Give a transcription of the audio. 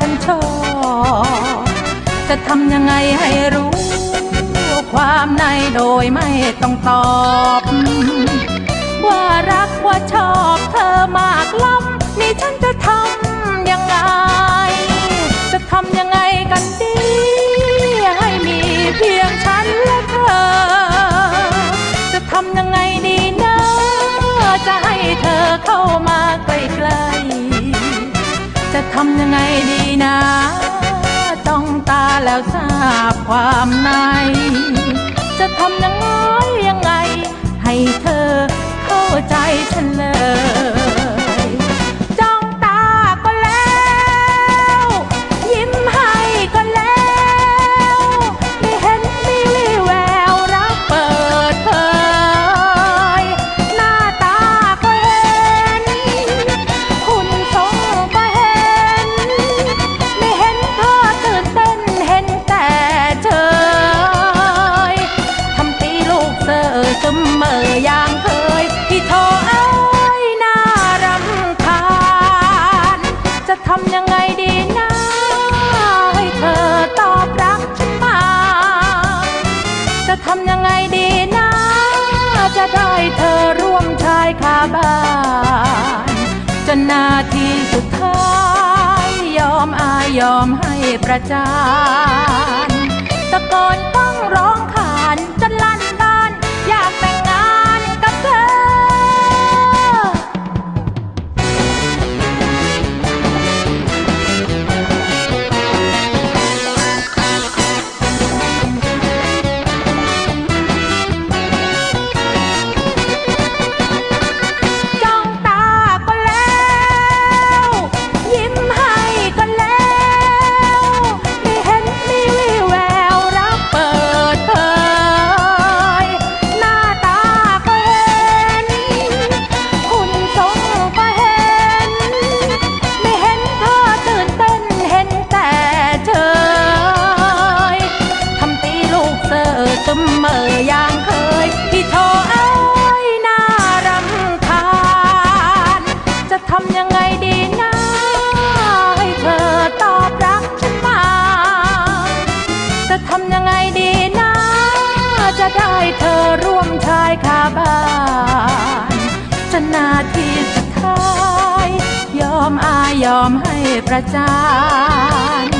ฉันชอบ จะทำยังไงให้รู้ ความในโดยไม่ต้องตอบังไงดีนะ ต้องตาแล้วทราบความใน จะทำยังไงยังไง ให้เธอ้าน จนนาทีสุดท้าย ยอมอายยอมให้ประจานตะกอน คาบ้านชนาทีสุดท้าย ยอมอายยอมให้ประจาน